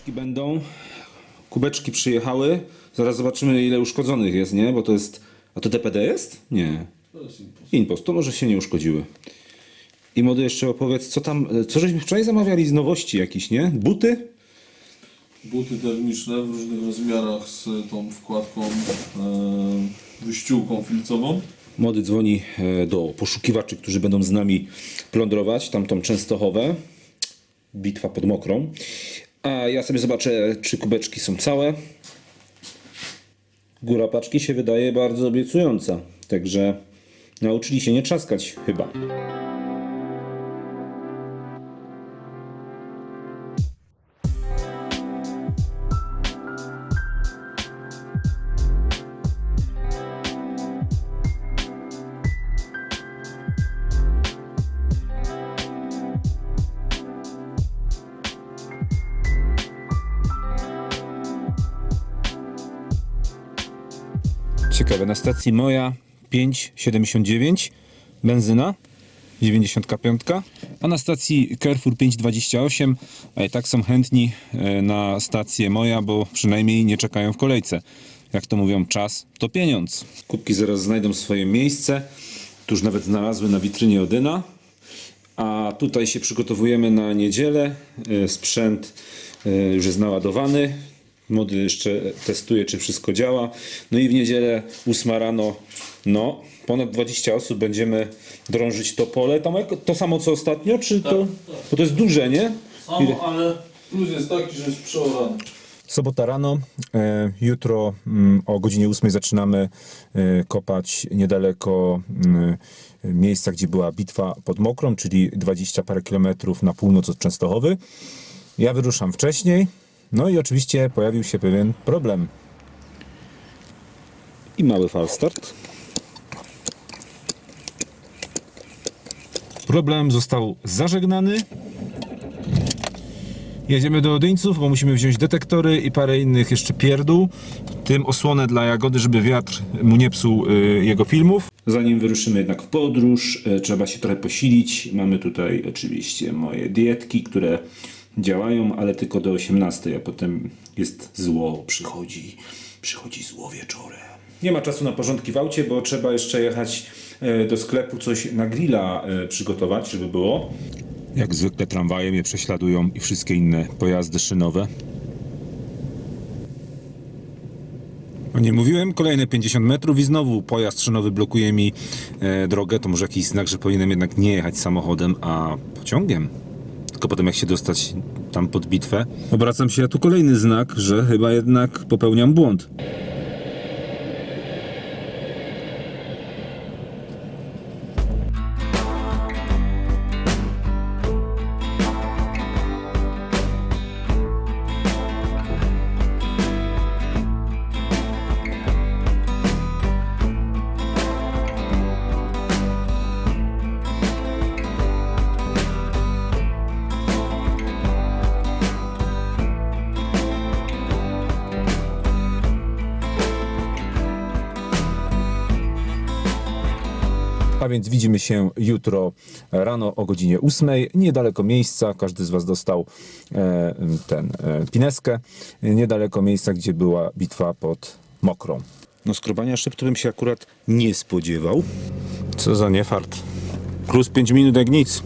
Kubeczki będą. Kubeczki przyjechały. Zaraz zobaczymy ile uszkodzonych jest, nie? Bo to jest... A to DPD jest? Nie. Impost. To może się nie uszkodziły. I młody jeszcze opowiedz, co tam... Co żeśmy wczoraj zamawiali z nowości jakiś, nie? Buty? Buty termiczne w różnych rozmiarach z tą wkładką e, wyściółką filcową. Młody dzwoni e, do poszukiwaczy, którzy będą z nami plądrować tamtą Częstochowę. Bitwa pod Mokrą. A ja sobie zobaczę, czy kubeczki są całe. Góra paczki się wydaje bardzo obiecująca. Także nauczyli się nie trzaskać chyba. Ciekawe, na stacji moja 5,79 benzyna 95, a na stacji Carrefour 5,28 a i tak są chętni e, na stację moja, bo przynajmniej nie czekają w kolejce. Jak to mówią, czas to pieniądz. Kubki zaraz znajdą swoje miejsce. Tu już nawet znalazły na witrynie Odyna. A tutaj się przygotowujemy na niedzielę. E, Sprzęt e, już jest naładowany. Mody jeszcze testuje, czy wszystko działa. No i w niedzielę 8 rano, no, ponad 20 osób będziemy drążyć to pole. Tomek, to samo co ostatnio, czy to? Bo to jest duże, nie? Ile? Samo, ale plus jest taki, że jest przeorany. Sobota rano, e, jutro mm, o godzinie 8 zaczynamy e, kopać niedaleko mm, miejsca, gdzie była bitwa pod Mokrą, czyli 20 parę kilometrów na północ od Częstochowy. Ja wyruszam wcześniej, no i oczywiście pojawił się pewien problem. I mały falstart. Problem został zażegnany. Jedziemy do Odyńców, bo musimy wziąć detektory i parę innych jeszcze pierdół. Tym osłonę dla Jagody, żeby wiatr mu nie psuł y, jego filmów. Zanim wyruszymy jednak w podróż, y, trzeba się trochę posilić. Mamy tutaj oczywiście moje dietki, które działają, ale tylko do 18, a potem jest zło, przychodzi, przychodzi zło wieczorem. Nie ma czasu na porządki w aucie, bo trzeba jeszcze jechać e, do sklepu coś na grilla e, przygotować, żeby było. Jak zwykle tramwaje mnie prześladują i wszystkie inne pojazdy szynowe. O nie mówiłem, kolejne 50 metrów i znowu pojazd szynowy blokuje mi e, drogę. To może jakiś znak, że powinienem jednak nie jechać samochodem, a pociągiem. Tylko potem jak się dostać tam pod bitwę, obracam się, a tu kolejny znak, że chyba jednak popełniam błąd. A więc widzimy się jutro rano o godzinie 8, niedaleko miejsca. Każdy z Was dostał e, ten e, pineskę. Niedaleko miejsca, gdzie była bitwa pod Mokrą. No skrobania szeptu bym się akurat nie spodziewał. Co za niefart. Plus 5 minut jak nic.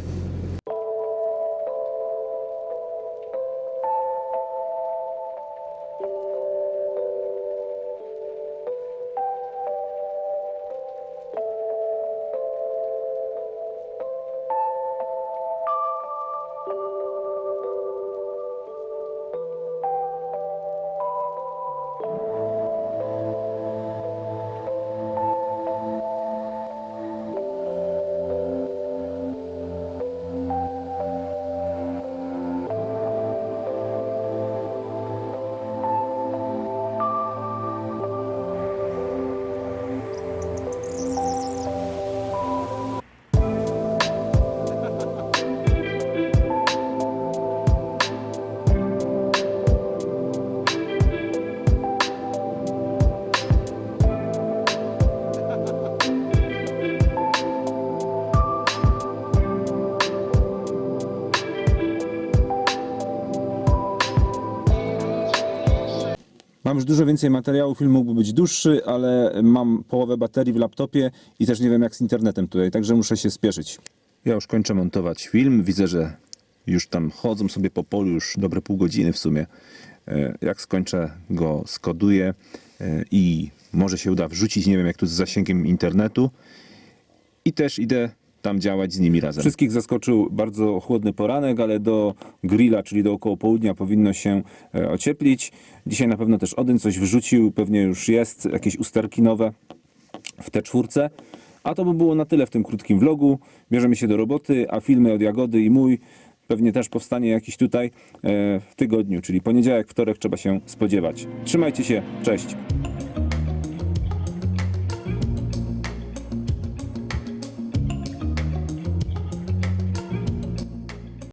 Mam już dużo więcej materiału, film mógłby być dłuższy, ale mam połowę baterii w laptopie i też nie wiem jak z internetem tutaj, także muszę się spieszyć. Ja już kończę montować film, widzę, że już tam chodzą sobie po polu już dobre pół godziny w sumie. E, Jak skończę go skoduję e, i może się uda wrzucić, nie wiem jak tu z zasięgiem internetu i też idę tam działać z nimi razem. Wszystkich zaskoczył bardzo chłodny poranek, ale do grilla, czyli do około południa powinno się e, ocieplić. Dzisiaj na pewno też Odyn coś wrzucił, pewnie już jest, jakieś usterki nowe w te czwórce. A to by było na tyle w tym krótkim vlogu. Bierzemy się do roboty, a filmy od Jagody i mój pewnie też powstanie jakiś tutaj e, w tygodniu, czyli poniedziałek, wtorek trzeba się spodziewać. Trzymajcie się, cześć!